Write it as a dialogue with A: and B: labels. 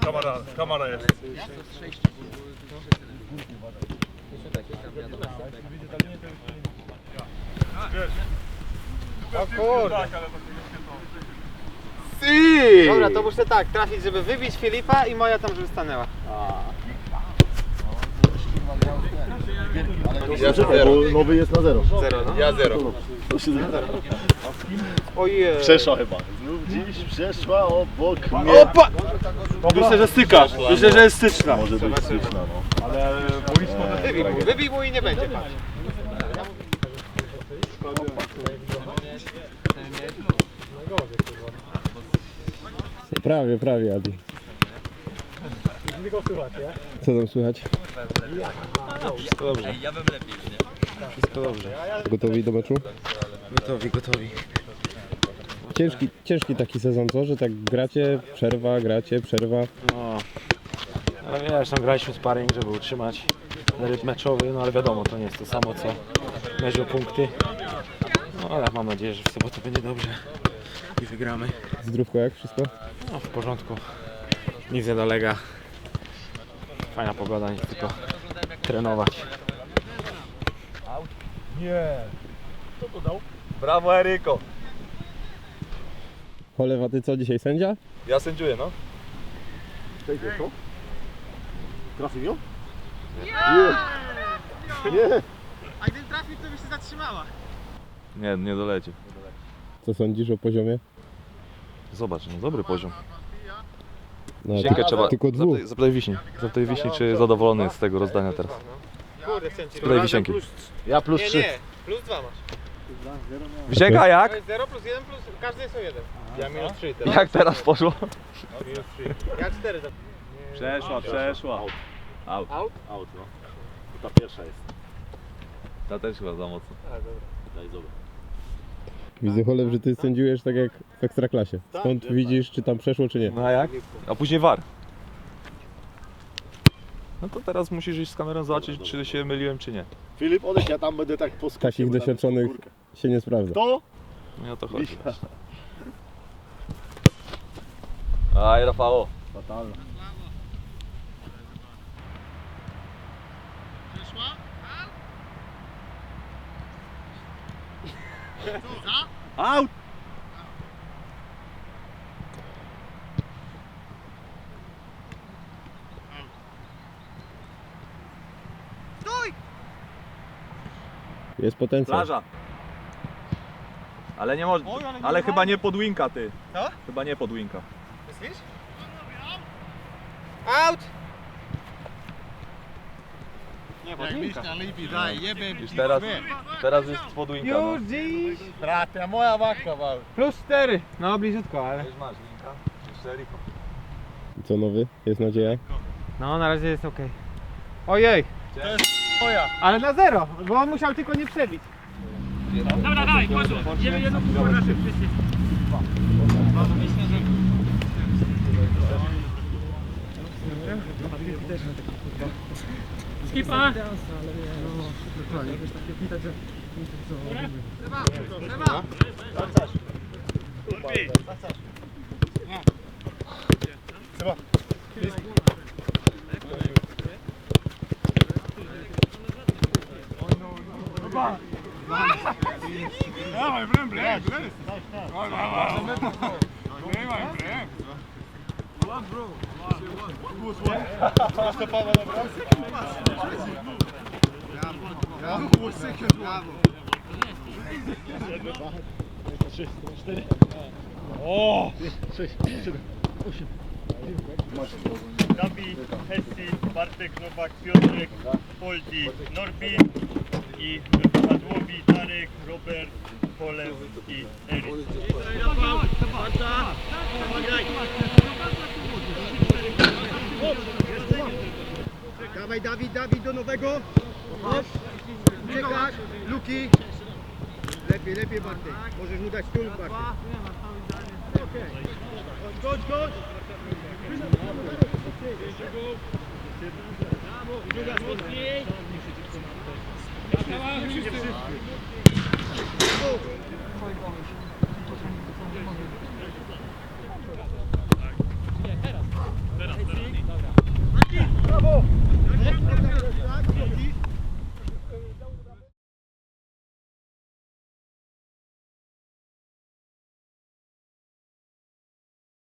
A: Kamera, kamera jest.
B: O kurde.
A: Tak, to to...
B: Dobra, to muszę tak trafić, żeby wybić Filipa i moja tam, żeby stanęła.
C: Ja czekaj, bo nowy jest na zero.
B: Zero, no.
A: Ja zero.
B: Ojej.
C: Przeszła chyba. Znów dziś przeszła obok mnie.
D: Opa! Myślę, że styka. Myślę, że jest styczna.
C: Może być styczna, no.
A: Też
B: Wybij mu, wybij mu i nie będzie, patrz.
E: Prawie, prawie, Adi. Co tam słychać?
D: Wszystko dobrze. Wszystko dobrze.
E: Gotowi do meczu?
D: Gotowi, gotowi.
E: Ciężki, ciężki taki sezon, co? Że tak gracie, przerwa, gracie, przerwa.
D: No. Ale wiesz, tam graliśmy sparring, żeby utrzymać rytm meczowy, no ale wiadomo, to nie jest to samo co mecz o punkty. No ale mam nadzieję, że w sobotę będzie dobrze i wygramy.
E: Zdrówko jak wszystko?
D: No w porządku. Nic nie dolega. Fajna pogoda, nic tylko trenować.
A: Brawo Eryko.
E: Cholewa, ty co dzisiaj sędzia?
A: Ja sędziuję, no.
C: Przejdzie to? Trafił ją?
B: A gdybym trafił, to by się zatrzymała.
F: Nie, nie doleci.
E: Co sądzisz o poziomie?
F: Zobacz, no dobry poziom.
E: No, tylko,
F: trzeba.
E: tylko dwóch.
F: Zapytaj, zapytaj Wiśni. Zapytaj Wiśni, czy zadowolony jest z tego rozdania teraz.
B: Kurde, chcę ci
F: Spróbuj wisienki.
C: Ja plus
B: Nie,
C: trzy.
B: nie, plus dwa masz.
F: Wisienka
B: To
F: jak?
B: jest 0 plus 1 plus, każdy jest o 1. Ja minus 3 teraz.
F: Jak teraz poszło?
B: Ja 4 za...
F: Przeszła, przeszła. Out.
B: Out?
C: Out, no. To ta pierwsza jest.
F: Ta też chyba za mocno.
C: Daj zobacz.
E: Widzę Cholew, że ty sędziujesz tak jak w Ekstraklasie. Skąd widzisz, czy tam przeszło, czy nie?
F: No a jak? A później war. No to teraz musisz iść z kamerą zobaczyć, czy się myliłem, czy nie.
C: Filip, odejdź, ja tam będę tak poskoczył.
E: Takich doświadczonych się nie sprawdza.
C: To?
F: No o to chodzi. Aj, Rafał.
C: Fatalna. Out!
E: Jest potencjał.
F: Plaża. Ale nie może. Ale chyba nie podwinka ty.
B: Co?
F: Chyba nie podwinka.
B: Myślisz? Out! Nie, bo
F: Już teraz, teraz jest podwinka. No.
B: dziś!
A: Trafia, moja waka mał.
B: Plus 4. No, bliziutko, ale...
F: Już masz linka. Jeszcze Riko.
E: Co nowy? Jest nadzieja?
B: No, na razie jest ok. Ojej!
A: Moja.
B: Ale na zero, bo on musiał tylko nie przebić.
A: Dawaj, Skipa! Lewa, lewa! Wracasz! Wracasz! Chyba. Nemaj brem, brem, gledaj se. Nemaj brem. Love bro. Love.
G: Gabi, Hessi, Bartek Nowak, Piotrek, Poldi, Norbi i Padłowi, Darek, Robert, Polew i Eryk.
B: Dawaj, Dawid, Dawid do nowego. Hop. Uciekać. Luki. Lepiej, lepiej Bartek. Możesz mu dać tył Bartek. Okej. Chodź, chodź. Druga mocniej. Tu.